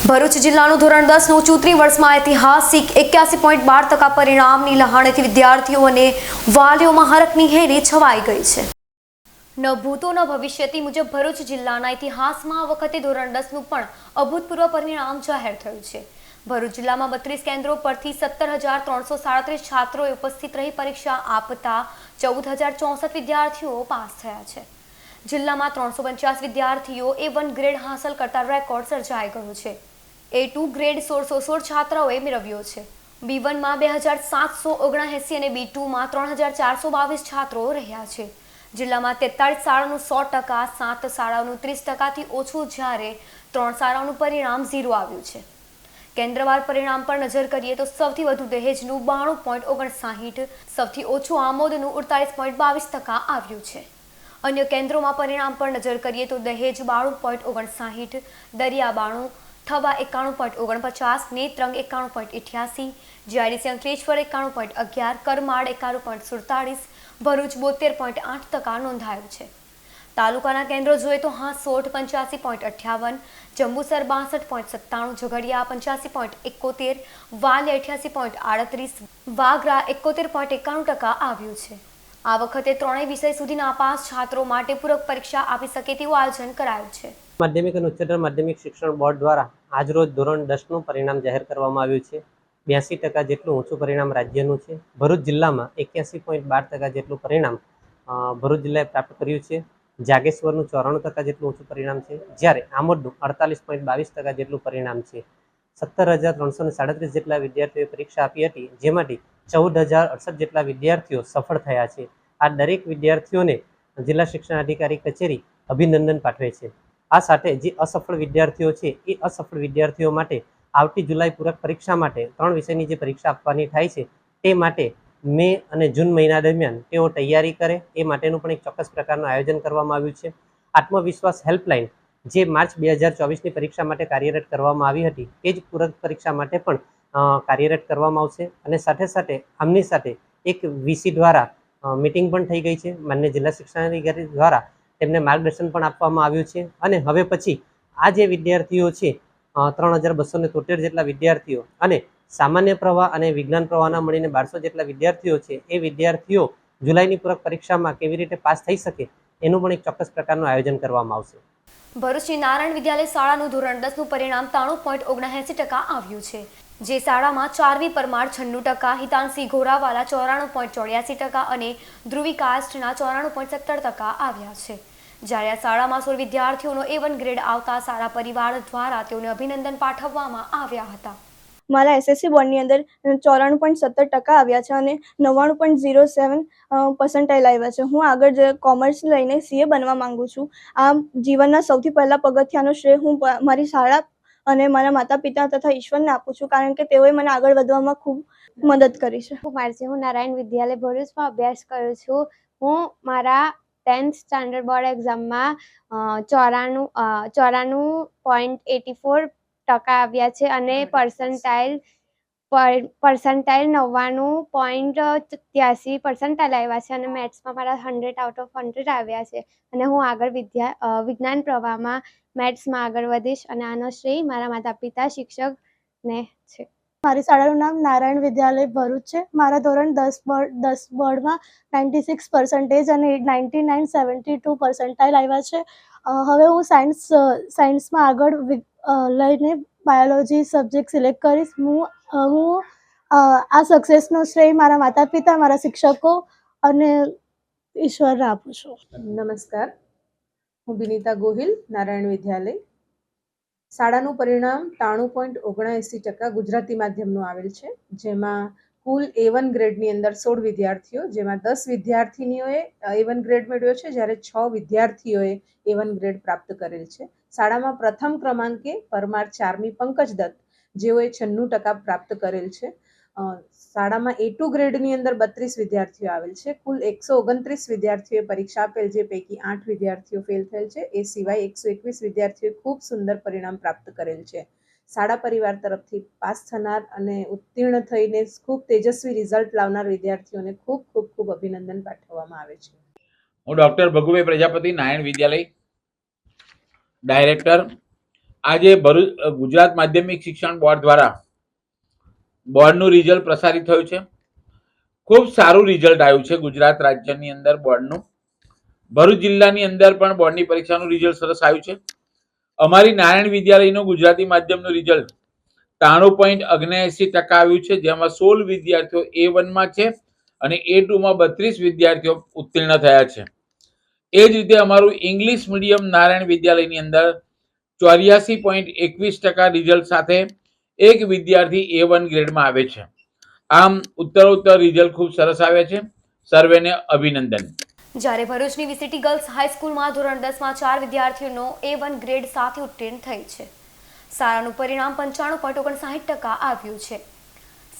ભરૂચ જિલ્લાનું ધોરણ દસનું ચોત્રી વર્ષમાં ઐતિહાસિક એક્યાસી પોઈન્ટ બાર ટકા પરિણામની લહાણેથી વિદ્યાર્થીઓ અને વાલીઓમાં હરકની હેરી છવાઈ ગઈ છે. ન ભૂતો ન ભવિષ્યથી મુજબ ભરૂચ જિલ્લાના ઇતિહાસમાં આ વખતે ધોરણ દસનું પણ અભૂતપૂર્વ પરિણામ જાહેર થયું છે. ભરૂચ જિલ્લામાં બત્રીસ કેન્દ્રો પરથી સત્તર હજાર ત્રણસો સાડત્રીસ છાત્રોએ ઉપસ્થિત રહી પરીક્ષા આપતા ચૌદ હજાર ચોસઠ વિદ્યાર્થીઓ પાસ થયા છે. જિલ્લામાં ત્રણસો પંચ્યાસી વિદ્યાર્થીઓ એ વન ગ્રેડ હાંસલ કરતા રેકોર્ડ સર્જાઈ ગયો છે. એ ટુ ગ્રેડ સોળસો સોળ છાત્રાઓએ મેળવ્યો છે. બી વનમાં બે હજાર સાતસો ઓગણએંસી અને બી ટુમાં ત્રણ હજાર ચારસો બાવીસ છાત્રો રહ્યા છે. જિલ્લામાં તેતાળીસ શાળાનું સો ટકા, સાત શાળાઓનું ત્રીસ ટકાથી ઓછું જ્યારે ત્રણ શાળાઓનું પરિણામ ઝીરો આવ્યું છે. કેન્દ્રવાર પરિણામ પર નજર કરીએ તો સૌથી વધુ દહેજનું બાણું પોઈન્ટ ઓગણસાહીઠ, સૌથી ઓછું આમોદનું ઉડતાલીસ પોઈન્ટ બાવીસ ટકા આવ્યું છે. અન્ય કેન્દ્રોમાં પરિણામ પર નજર કરીએ તો દહેજ બાણું પોઈન્ટ ઓગણસાહીઠ, દરિયા બાણું થવા એકાણું પોઈન્ટ ઓગણપચાસ, નેત્રંગ એકાણું પોઈન્ટ અઠ્યાસી જીઆઈડીસી અંકલેશ્વર એકાણું પોઈન્ટ અગિયાર, કરમાળ એકાણું પોઈન્ટ સુડતાળીસ, ભરૂચ બોતેર પોઈન્ટ આઠ ટકા નોંધાયું છે. તાલુકાના કેન્દ્રો જોઈએ તો હાંસોઠ પંચ્યાસી પોઈન્ટ અઠ્યાવન જંબુસર બાસઠ પોઈન્ટ સત્તાણું, ઝઘડિયા પંચ્યાસી પોઈન્ટ એકોતેર, વાલે અઠ્યાસી પોઈન્ટ આડત્રીસ, વાગરા એકોતેર પોઈન્ટ એકાણું ટકા આવ્યું છે. આ વખતે ત્રણેય વિષય સુધી નાપાસ છાત્રો માટે પૂરક પરીક્ષા આપી શકે તેવું આયોજન કરાયું છે. માધ્યમિક અને ઉચ્ચતર માધ્યમિક શિક્ષણ બોર્ડ દ્વારા આજરોજ ધોરણ દસનું પરિણામ જાહેર કરવામાં આવ્યું છે. બ્યાસી ટકા જેટલું ઊંચું પરિણામ રાજ્યનું છે. ભરૂચ જિલ્લામાં એક્યાસી પોઈન્ટ બાર ટકા જેટલું પરિણામ ભરૂચ જિલ્લાએ પ્રાપ્ત કર્યું છે. જાગેશ્વરનું ચોરાણું ટકા જેટલું ઊંચું પરિણામ છે. જ્યારે આમોદનું અડતાલીસ પોઈન્ટ બાવીસ ટકા જેટલું પરિણામ છે. સત્તર હજાર ત્રણસો ને સાડત્રીસ જેટલા વિદ્યાર્થીઓએ પરીક્ષા આપી હતી, જેમાંથી ચૌદ હજાર અડસઠ જેટલા વિદ્યાર્થીઓ સફળ થયા છે. આ દરેક વિદ્યાર્થીઓને જિલ્લા શિક્ષણ અધિકારી કચેરી અભિનંદન પાઠવે છે. આ સાથે જે અસફળ વિદ્યાર્થીઓ છે, એ અસફળ વિદ્યાર્થીઓ માટે આવતી જુલાઈ પૂરક પરીક્ષા માટે ત્રણ વિષયની જે પરીક્ષા આપવાની થાય છે, તે માટે મે અને જૂન મહિના દરમિયાન તેઓ તૈયારી કરે, એ માટેનું પણ એક ચોક્કસ પ્રકારનું આયોજન કરવામાં આવ્યું છે. આત્મવિશ્વાસ હેલ્પલાઇન, જે માર્ચ બે હજાર ચોવીસની પરીક્ષા માટે કાર્યરત કરવામાં આવી હતી એ જ પૂરક પરીક્ષા માટે પણ કાર્યરત કરવામાં આવશે. અને સાથે સાથે આમની સાથે એક વીસી દ્વારા મિટિંગ પણ થઈ ગઈ છે. માન્ય જિલ્લા શિક્ષણાધિકારી દ્વારા તેમને માર્ગદર્શન પણ આપવામાં આવ્યું છે. અને હવે પછી આ જે વિદ્યાર્થીઓ છે ત્રણ હજાર બસો તોતેર જેટલા વિદ્યાર્થીઓ અને સામાન્ય પ્રવાહ અને વિજ્ઞાન પ્રવાહના મળીને બારસો જેટલા વિદ્યાર્થીઓ છે, એ વિદ્યાર્થીઓ જુલાઈની પૂરક પરીક્ષામાં કેવી રીતે પાસ થઈ શકે એનું પણ એક ચોક્કસ પ્રકારનું આયોજન કરવામાં આવશે. ભરૂચની નારાયણ વિદ્યાલય શાળાનું ધોરણ દસનું પરિણામ ત્રાણું પોઈન્ટ ઓગણએંસી ટકા આવ્યું છે, જે શાળામાં ચારવી પરમાર છન્નું ટકા, હિતાંશી ઘોરાવાલા ચોરાણું પોઈન્ટ ચોર્યાસી ટકા અને ધ્રુવી કાસ્ટના ચોરાણું પોઈન્ટ સત્તર ટકા આવ્યા છે. જ્યારે આ શાળામાં સોળ વિદ્યાર્થીઓનો એ વન ગ્રેડ આવતા સારા પરિવાર દ્વારા તેઓને અભિનંદન પાઠવવામાં આવ્યા હતા. મારા એસએસસી બોર્ડની અંદર ચોરાણું પોઈન્ટ સત્તર ટકા આવ્યા છે અને નવ્વાણું પોઈન્ટ ઝીરો સેવન પર્સન્ટાઇલ આવ્યા છે. હું આગળ જે કોમર્સ લઈને સીએ બનવા માંગુ છું. આ જીવનના સૌથી પહેલાં પગથિયાનો શ્રેય હું મારી શાળા અને મારા માતા પિતા તથા ઈશ્વરને આપું છું કારણ કે તેઓએ મને આગળ વધવામાં ખૂબ મદદ કરી છે. કુમારજી હું નારાયણ વિદ્યાલય ભરૂચમાં અભ્યાસ કરું છું. હું મારા ટેન્થ સ્ટાન્ડર્ડ બોર્ડ એક્ઝામમાં ચોરાણું ચોરાણું પોઈન્ટ એટી ફોર ટકા આવ્યા છે અને પર્સન્ટાઇલ પર્સન્ટાઇલ નવ્વાણું પોઈન્ટ ત્યાસી પર્સન્ટાઇલ આવ્યા છે અને મેથ્સમાં મારા હંડ્રેડ આઉટ ઓફ હંડ્રેડ આવ્યા છે. અને હું આગળ વિદ્યા વિજ્ઞાન પ્રવાહમાં મેથ્સમાં આગળ વધીશ અને આનો શ્રેય મારા માતા પિતા શિક્ષકને છે. મારી શાળાનું નામ નારાયણ વિદ્યાલય ભરૂચ છે. મારા ધોરણ દસ બોર્ડ દસ બોર્ડમાં નાઇન્ટી સિક્સ પર્સન્ટેજ અને ninety nine seventy two percentile આવ્યા છે. હવે હું સાયન્સ સાયન્સમાં આગળ લઈને બાયોલોજી સબ્જેક્ટ સિલેક્ટ કરીશ. હું હું આ સક્સેસનો શ્રેય મારા માતા પિતા મારા શિક્ષકો અને ઈશ્વરને આપું છું. નમસ્કાર. હું વિનીતા ગોહિલ, નારાયણ વિદ્યાલય. શાળાનું પરિણામ ત્રાણું પોઈન્ટ ઓગણએંસી ટકા ગુજરાતી માધ્યમનું આવેલ છે. જેમાં કુલ એ વન ગ્રેડની અંદર સોળ વિદ્યાર્થીઓ, જેમાં દસ વિદ્યાર્થીનીઓએ એ વન ગ્રેડ મેળવ્યો છે, જ્યારે છ વિદ્યાર્થીઓએ એ વન ગ્રેડ પ્રાપ્ત કરેલ છે. શાળામાં પ્રથમ ક્રમાંકે પરમાર ચારમી પંકજ દત્ત, જેઓએ છન્નું ટકા પ્રાપ્ત કરેલ છે. શાળામાં એ ટુ ગ્રેડની અંદર બત્રીસ વિદ્યાર્થીઓ આવેલ છે. કુલ એકસો ઓગણત્રીસ વિદ્યાર્થીઓએ પરીક્ષા આપેલ જે પૈકી આઠ વિદ્યાર્થીઓ ફેલ થયેલ છે. એ સિવાય એકસો એકવીસ વિદ્યાર્થીઓએ ખૂબ સુંદર પરિણામ પ્રાપ્ત કરેલ છે. શાળા પરિવાર તરફથી પાસ થનાર અને ઉત્તીર્ણ થઈને ખૂબ તેજસ્વી રિઝલ્ટ લાવનાર વિદ્યાર્થીઓને ખૂબ ખૂબ ખૂબ અભિનંદન પાઠવવામાં આવે છે. હું ડૉક્ટર ભગુભાઈ પ્રજાપતિ, નારાયણ વિદ્યાલય ડાયરેક્ટર. આજે ભરૂચ ગુજરાત માધ્યમિક શિક્ષણ બોર્ડ દ્વારા બોર્ડનું રિઝલ્ટ પ્રસારિત થયું છે. ખૂબ સારું રિઝલ્ટ આવ્યું છે ગુજરાત રાજ્યની અંદર બોર્ડનું. ભરૂચ જિલ્લાની અંદર પણ બોર્ડની પરીક્ષાનું રિઝલ્ટ સરસ આવ્યું છે. અમારી નારાયણ વિદ્યાલયનું ગુજરાતી માધ્યમનું રિઝલ્ટ ત્રાણું પોઈન્ટ અગ્નેએસી ટકા આવ્યું છે, જેમાં સોળ વિદ્યાર્થીઓ એ વનમાં છે અને એ ટુમાં બત્રીસ વિદ્યાર્થીઓ ઉત્તીર્ણ થયા છે. એ જ રીતે અમારું ઇંગ્લિશ મીડિયમ નારાયણ વિદ્યાલયની અંદર ચોર્યાસી પોઈન્ટ એકવીસ ટકા રિઝલ્ટ સાથે એક વિદ્યાર્થી એ વન ગ્રેડમાં આવે છે. આમ ઉત્તરોત્તર રિઝલ્ટ ખૂબ સરસ આવે છે. સર્વેને અભિનંદન. જ્યારે ભરૂચની વિસિટી ગર્લ્સ હાઈસ્કૂલમાં ધોરણ દસમાં ચાર વિદ્યાર્થીઓનો એ વન ગ્રેડ સાથે ઉત્તીર્ણ થઈ છે. શાળાનું પરિણામ પંચાણું પોઈન્ટ ઓગણસાઠ ટકા આવ્યું છે.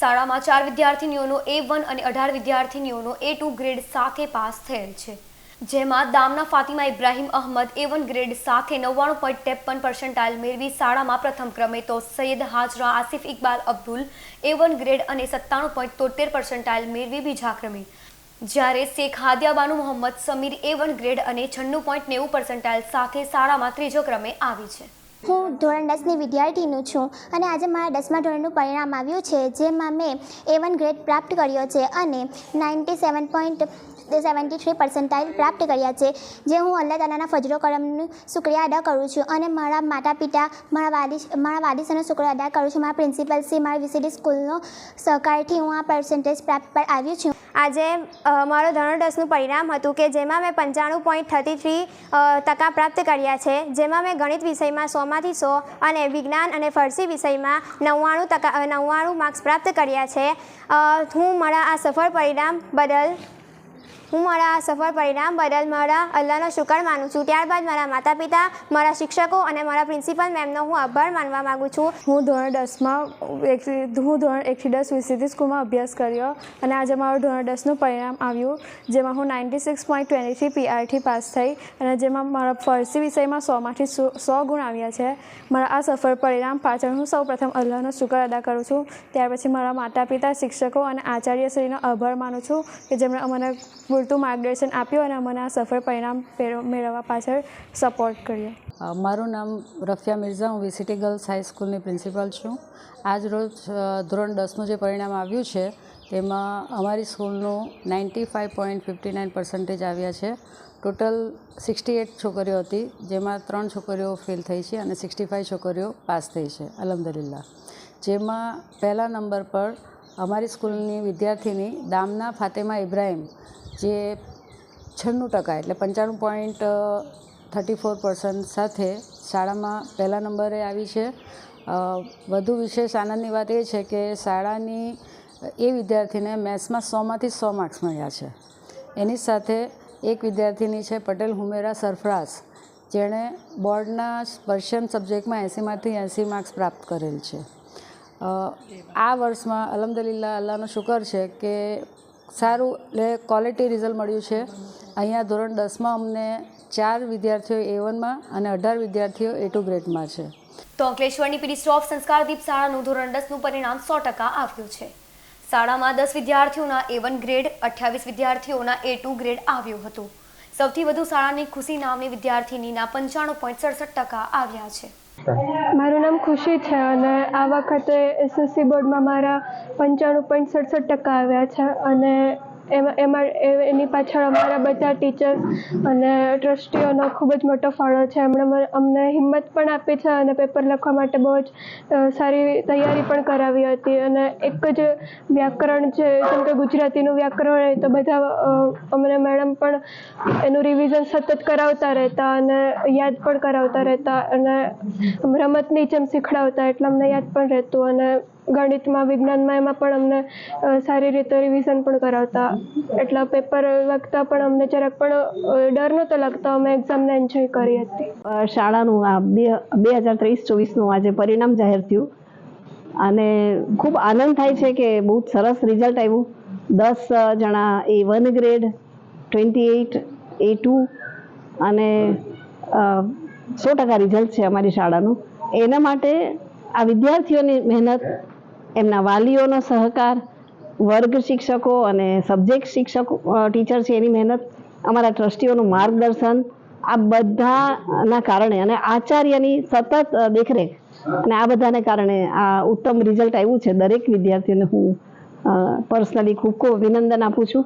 શાળામાં ચાર વિદ્યાર્થીનીઓનો એ વન અને અઢાર વિદ્યાર્થીનીઓનો એ ટુ ગ્રેડ સાથે પાસ થયેલ છે. જેમાં Damna Fatima Ibrahim Ahmad A one grade સાથે નવ્વાણું પોઈન્ટ ત્રેપન પર્સન્ટાઇલ મેળવી શાળામાં પ્રથમ ક્રમે તો Syed Hajra, Asif Iqbal, Abdul A one grade અને સત્તાણું પોઈન્ટ તોતેર પર્સન્ટાઇલ મેળવી બીજા ક્રમે. જ્યારે Shaikh Hadiyabanu Mohammad Samir A one grade અને છન્નું પોઈન્ટ નેવું પર્સન્ટાઇલ સાથે શાળામાં ત્રીજો ક્રમે આવી છે. હું ધોરણ દસની વિદ્યાર્થીનું છું અને આજે મારા દસમા ધોરણનું પરિણામ આવ્યું છે, જેમાં મેં એ વન ગ્રેડ પ્રાપ્ત કર્યો છે અને ninety seven point seventy three percentile પ્રાપ્ત કર્યા છે, જે હું અલ્લાહ તાલાના ફજરો કરમનું શુક્રિયા અદા કરું છું અને મારા માતા પિતા મારા વાલી, મારા વાલીસનો શુક્રિયા અદા કરું છું. મારા પ્રિન્સિપલ શ્રી, મારા વિસીડી સ્કૂલનો સહકારથી હું આ પર્સન્ટેજ પ્રાપ્ત પર આવ્યું છું. આજે મારો ધોરણ પરિણામ હતું કે જેમાં મેં પંચાણું પોઈન્ટ થર્ટી થ્રી ટકા પ્રાપ્ત કર્યા છે, જેમાં મેં ગણિત વિષયમાં સોમાંથી સો અને વિજ્ઞાન અને ફરસી વિષયમાં નવ્વાણું ટકા નવ્વાણું માર્ક્સ પ્રાપ્ત કર્યા છે. હું મારા આ સફળ પરિણામ બદલ હું મારા સફળ પરિણામ બદલ મારા અલ્લાહનો શુકર માનું છું. ત્યારબાદ મારા માતા પિતા મારા શિક્ષકો અને મારા પ્રિન્સિપલ મેમનો હું આભાર માનવા માગું છું. હું ધોરણ દસમાં હું ધોરણ એકથી દસ વિસીટી સ્કૂલમાં અભ્યાસ કર્યો અને આજે મારું ધોરણ દસનું પરિણામ આવ્યું, જેમાં હું ninety six point twenty three પીઆરથી pass થઈ અને જેમાં મારા ફરસી વિષયમાં સોમાંથી સો ગુણ આવ્યા છે. મારા આ સફળ પરિણામ પાછળ હું સૌ પ્રથમ અલ્લાહનો શુકર અદા કરું છું. ત્યાર પછી મારા માતા પિતા શિક્ષકો અને આચાર્યશ્રીનો આભાર માનું છું કે જેમણે અમને પૂરતું માર્ગદર્શન આપ્યું અને અમને આ સફળ પરિણામ પેર- મેળવવા પાછળ સપોર્ટ કર્યો. મારું નામ રફિયા મિર્ઝા, હું વિસિટી ગર્લ્સ હાઈસ્કૂલની પ્રિન્સિપાલ છું. આજ રોજ ધોરણ દસનું જે પરિણામ આવ્યું છે, તેમાં અમારી સ્કૂલનું ninety five point fifty nine percentage આવ્યા છે. ટોટલ સિક્સટી એટ છોકરીઓ હતી, જેમાં ત્રણ છોકરીઓ ફેલ થઈ છે અને સિક્સટી ફાઇવ છોકરીઓ પાસ થઈ છે અલહમદુલિલ્લાહ જેમાં પહેલા નંબર પર અમારી સ્કૂલની વિદ્યાર્થીની દામના ફાતેમા ઇબ્રાહિમ જે છન્નું ટકા એટલે પંચાણું પોઈન્ટ થર્ટી ફોર પર્સન્ટ સાથે શાળામાં પહેલા નંબરે આવી છે. વધુ વિશેષ આનંદની વાત એ છે કે શાળાની એ વિદ્યાર્થીને મેથ્સમાં સોમાંથી સો માર્ક્સ મળ્યા છે. એની સાથે એક વિદ્યાર્થીની છે પટેલ હુમેરા સરફરાઝ. જેણે બોર્ડના પર્શિયન સબ્જેક્ટમાં એંસીમાંથી એંસી માર્ક્સ પ્રાપ્ત કરેલ છે. આ વર્ષમાં અલહમદુલિલ્લાહ, અલ્લાહનો શુકર છે કે સારું એટલે ક્વોલિટી રિઝલ્ટ મળ્યું છે. અહીંયા ધોરણ દસમાં અમને ચાર વિદ્યાર્થીઓ એ વનમાં અને અઢાર વિદ્યાર્થીઓ એ ટુ ગ્રેડમાં છે. તો અંકલેશ્વરની પીડી સ્ટોફ સંસ્કારદીપ શાળાનું ધોરણ દસનું પરિણામ સો ટકા આવ્યું છે. શાળામાં દસ વિદ્યાર્થીઓના એ વન ગ્રેડ, અઠ્યાવીસ વિદ્યાર્થીઓના એ ટુ ગ્રેડ આવ્યું હતું. સૌથી વધુ શાળાની ખુશી નામની વિદ્યાર્થીનીના પંચાણું પોઈન્ટ સડસઠ ટકા આવ્યા છે. મારું નામ ખુશી છે અને આ વખતે એસએસસી બોર્ડમાં મારા પંચાણું પોઈન્ટ સડસઠ ટકા આવ્યા છે અને એમાં એમાં એની પાછળ અમારા બધા ટીચર્સ અને ટ્રસ્ટીઓનો ખૂબ જ મોટો ફાળો છે. એમણે મને- અમને હિંમત પણ આપી છે અને પેપર લખવા માટે બહુ જ સારી તૈયારી પણ કરાવી હતી. અને એક જ વ્યાકરણ છે, જેમ કે ગુજરાતીનું વ્યાકરણ હોય તો બધા અમને મેડમ પણ એનું રિવિઝન સતત કરાવતા રહેતા અને યાદ પણ કરાવતા રહેતા અને રમતની જેમ શીખડાવતા, એટલે અમને યાદ પણ રહેતું. અને ગણિતમાં, વિજ્ઞાનમાં એમાં પણ અમને સારી રીતે રિવિઝન પણ કરાવતા. એટલા પેપર લખતા પણ અમને જરાક પણ ડર નહોતો લાગતો. અમે એક્ઝામને એન્જોય કરી હતી. શાળાનું આ બે બે હજાર ત્રેવીસ, ચોવીસનું આજે પરિણામ જાહેર થયું. અને ખૂબ આનંદ થાય છે કે બહુ સરસ રિઝલ્ટ આવ્યું. દસ જણા A one grade twenty eight A two અને સો ટકા રિઝલ્ટ છે અમારી શાળાનું. એના માટે આ વિદ્યાર્થીઓની મહેનત એમના વાલીઓનો સહકાર, વર્ગ શિક્ષકો અને સબ્જેક્ટ શિક્ષકો ટીચર છે, એની મહેનત, અમારા ટ્રસ્ટીઓનું માર્ગદર્શન, આ બધાના કારણે અને આચાર્યની સતત દેખરેખ અને આ બધાને કારણે આ ઉત્તમ રિઝલ્ટ આવ્યું છે દરેક વિદ્યાર્થીઓને હું પર્સનલી ખૂબ ખૂબ અભિનંદન આપું છું.